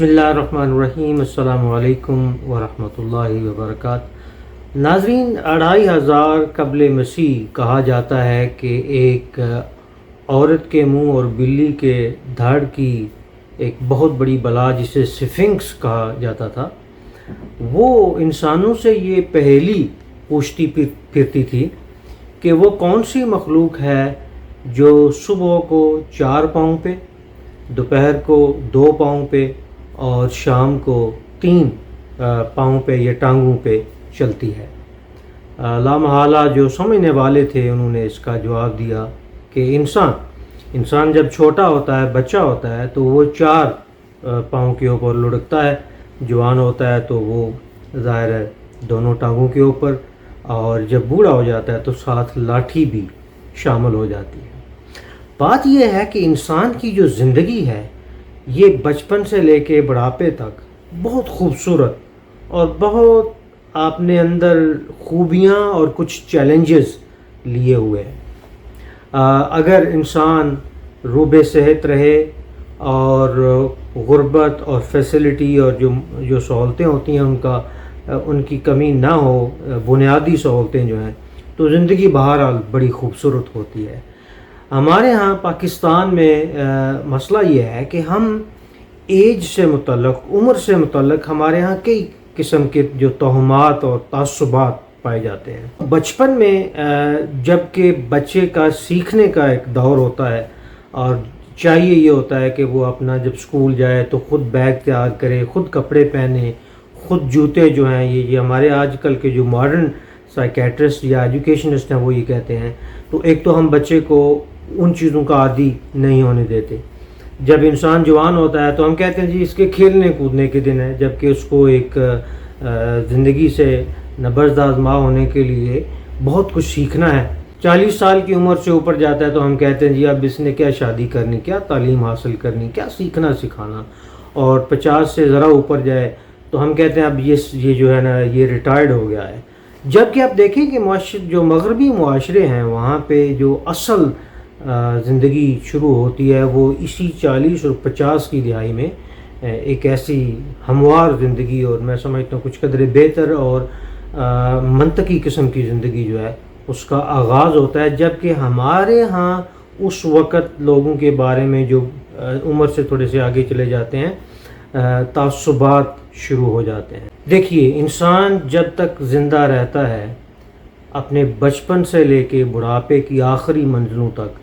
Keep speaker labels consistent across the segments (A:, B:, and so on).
A: बसमीम अल्लाम वरहमतुल्लाहि वबरकत नाजरीन, अढ़ाई हज़ार कबल मसीह कहा जाता है कि एक औरत के मुँह और बिल्ली के धड़ की एक बहुत बड़ी बला, जिसे सिफिंक्स कहा जाता था, वो इंसानों से ये पहली पूछती फिरती थी कि वो कौन सी मखलूक है जो सुबह को चार पाँव पे, दोपहर को दो पाँव पे और शाम को तीन पाँव पे या टांगों पे चलती है। लामहाला जो समझने वाले थे, उन्होंने इसका जवाब दिया कि इंसान इंसान जब छोटा होता है, बच्चा होता है तो वो चार पाँव के ऊपर लुढ़कता है। जवान होता है तो वो ज़ाहिर है दोनों टांगों के ऊपर, और जब बूढ़ा हो जाता है तो साथ लाठी भी शामिल हो जाती है। बात यह है कि इंसान की जो ज़िंदगी है ये बचपन से लेके बुढ़ापे तक बहुत खूबसूरत और बहुत आपने अंदर खूबियाँ और कुछ चैलेंजेस लिए हुए हैं। अगर इंसान रूब सेहत रहे और गुर्बत और फैसिलिटी और जो जो सहूलतें होती हैं उनका उनकी कमी ना हो बुनियादी सहूलतें जो हैं तो ज़िंदगी बहरहाल बड़ी खूबसूरत होती है। हमारे यहाँ पाकिस्तान में आ, मसला ये है कि हम एज से मुतलक उम्र से मुतलक हमारे यहाँ कई किस्म के जो तहमात और तसुबात पाए जाते हैं। बचपन में जबकि बच्चे का सीखने का एक दौर होता है और चाहिए ये होता है कि वो अपना जब स्कूल जाए तो ख़ुद बैग तैयार करे ख़ुद कपड़े पहने ख़ुद जूते जो हैं ये ये हमारे आजकल के जो मॉडर्न साइकेट्रिस्ट या एजुकेशनिस्ट हैं, वो ये कहते हैं। तो एक तो हम बच्चे को उन चीज़ों का आदि नहीं होने देते। जब इंसान जवान होता है तो हम कहते हैं जी, इसके खेलने कूदने के दिन है, जबकि उसको एक ज़िंदगी से नबर्द आजमा होने के लिए बहुत कुछ सीखना है। चालीस साल की उम्र से ऊपर जाता है तो हम कहते हैं जी, अब इसने क्या शादी करनी, क्या तालीम हासिल करनी, क्या सीखना सिखाना? और पचास से ज़रा ऊपर जाए तो हम कहते हैं, अब ये ये जो है ना, ये रिटायर्ड हो गया है। जबकि आप देखें कि जो मगरबी माशरे हैं, वहाँ पे जो असल ज़िंदगी शुरू होती है, वो इसी चालीस और पचास की दिहाई में एक ऐसी हमवार ज़िंदगी और मैं समझता हूँ कुछ कदर बेहतर और मनतकी किस्म की ज़िंदगी जो है, उसका आगाज़ होता है। जबकि हमारे यहाँ उस वक़्त लोगों के बारे में जो उम्र से थोड़े से आगे चले जाते हैं तासुबात शुरू हो जाते हैं। देखिए इंसान जब तक ज़िंदा रहता है अपने बचपन से लेके बुढ़ापे की आखिरी मंजिलों तक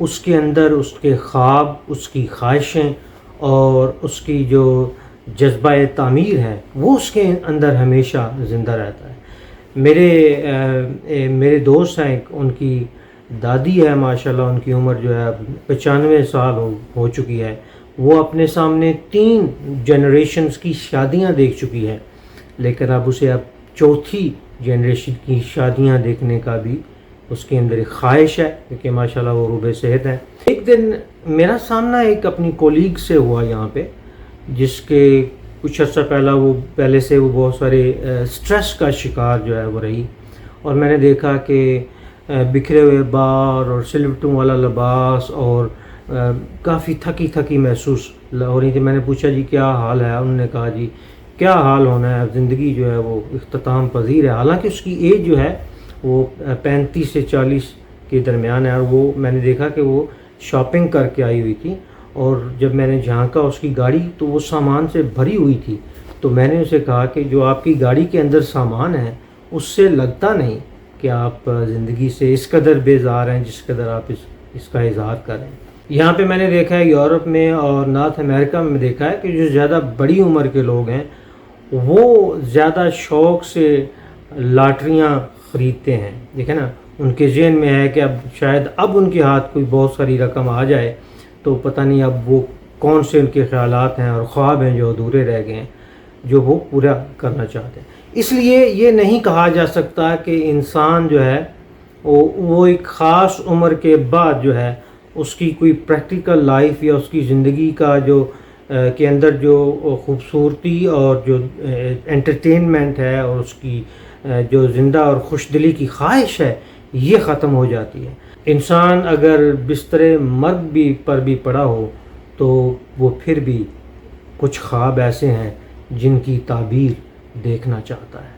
A: उसके अंदर उसके ख्वाब उसकी ख्वाहिशें और उसकी जो जज्बा तमीर है वो उसके अंदर हमेशा ज़िंदा रहता है। मेरे ए, मेरे दोस्त हैं उनकी दादी है माशाल्लाह उनकी उम्र जो है पचानवे साल हो हो चुकी है। वो अपने सामने तीन जनरेशन्स की शादियाँ देख चुकी है। लेकिन अब उसे अब चौथी जनरेशन की शादियाँ देखने का भी उसके अंदर एक ख्वाहिश है, क्योंकि माशाल्लाह वो रूब सेहत है। एक दिन मेरा सामना एक अपनी कोलीग से हुआ यहाँ पे, जिसके कुछ अर्सा पहला वो, पहले से वो बहुत सारे स्ट्रेस का शिकार जो है वो रही। और मैंने देखा कि बिखरे हुए बार और सिलवटों वाला लिबास और काफ़ी थकी थकी महसूस हो रही थी। मैंने पूछा, जी, क्या हाल है? उन्होंने कहा, जी, क्या हाल होना है? ज़िंदगी जो है वो अख्ताम पजीर है। हालाँकि उसकी एज जो है वो पैंतीस से चालीस के दरमियान है और वो, मैंने देखा कि वो शॉपिंग करके आई हुई थी और जब मैंने झांका उसकी गाड़ी तो वो सामान से भरी हुई थी। तो मैंने उसे कहा कि, जो आपकी गाड़ी के अंदर सामान है, उससे लगता नहीं कि आप ज़िंदगी से इस कदर बेजार हैं जिस कदर आप इस, इसका इजहार करें यहाँ पे मैंने देखा है यूरोप में और नॉर्थ अमेरिका में देखा है कि जो ज़्यादा बड़ी उम्र के लोग हैं, वो ज़्यादा शौक़ से लाटरियाँ ख़रीदते हैं। देखे ना? उनके जेन में है कि अब शायद अब उनके हाथ कोई बहुत सारी रकम आ जाए तो पता नहीं अब वो कौन से उनके ख्याल हैं और ख्वाब हैं जो अधूरे रह गए हैं, जो वो पूरा करना चाहते हैं। इसलिए ये नहीं कहा जा सकता कि इंसान जो है, वो वो एक ख़ास उम्र के बाद जो है उसकी कोई प्रैक्टिकल लाइफ या उसकी ज़िंदगी का जो के अंदर जो खूबसूरती और जो एंटरटेनमेंट है और उसकी जो ज़िंदा और खुश दिली की ख्वाहिश है, ये ख़त्म हो जाती है। इंसान अगर बिस्तर मर्ग भी, पर भी पड़ा हो तो वो फिर भी कुछ ख्वाब ऐसे हैं जिनकी ताबीर देखना चाहता है।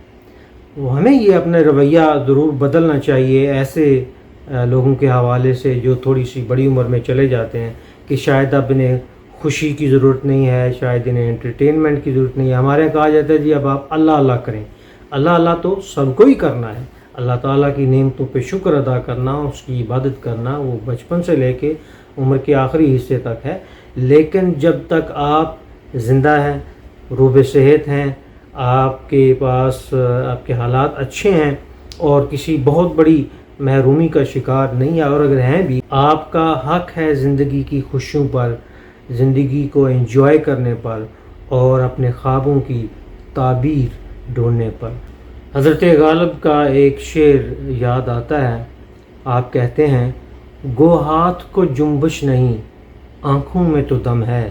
A: वो हमें ये अपना रवैया ज़रूर बदलना चाहिए, ऐसे लोगों के हवाले से जो थोड़ी सी बड़ी उम्र में चले जाते हैं कि शायद अब इन्हें खुशी की ज़रूरत नहीं है, शायद इन्हें एंटरटेनमेंट की ज़रूरत नहीं है। हमारे यहाँ कहा जाता है, जी, अब आप अल्लाह अल्लाह करें। अल्लाह अल्लाह तो सबको ही करना है। अल्लाह ताला की नेमतों पे शुक्र अदा करना, उसकी इबादत करना, वो बचपन से लेके उम्र के आखिरी हिस्से तक है। लेकिन जब तक आप ज़िंदा हैं, रूब सेहत हैं, आपके पास, आपके हालात अच्छे हैं और किसी बहुत बड़ी महरूमी का शिकार नहीं है और अगर हैं भी, आपका हक है ज़िंदगी की खुशियों पर, ज़िंदगी को एंजॉय करने पर और अपने ख्वाबों की ताबीर ढूँढने पर। हज़रत गालब का एक शेर याद आता है। आप कहते हैं, गो हाथ को जुम्बश नहीं, आँखों में तो दम है,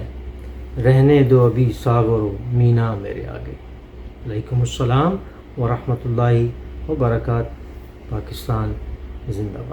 A: रहने दो अभी सागरो, मीना मेरे आगे। वालेकुम अस्सलाम वरहमतुल्लाहि व बरकत। पाकिस्तान জিন্দাবাদ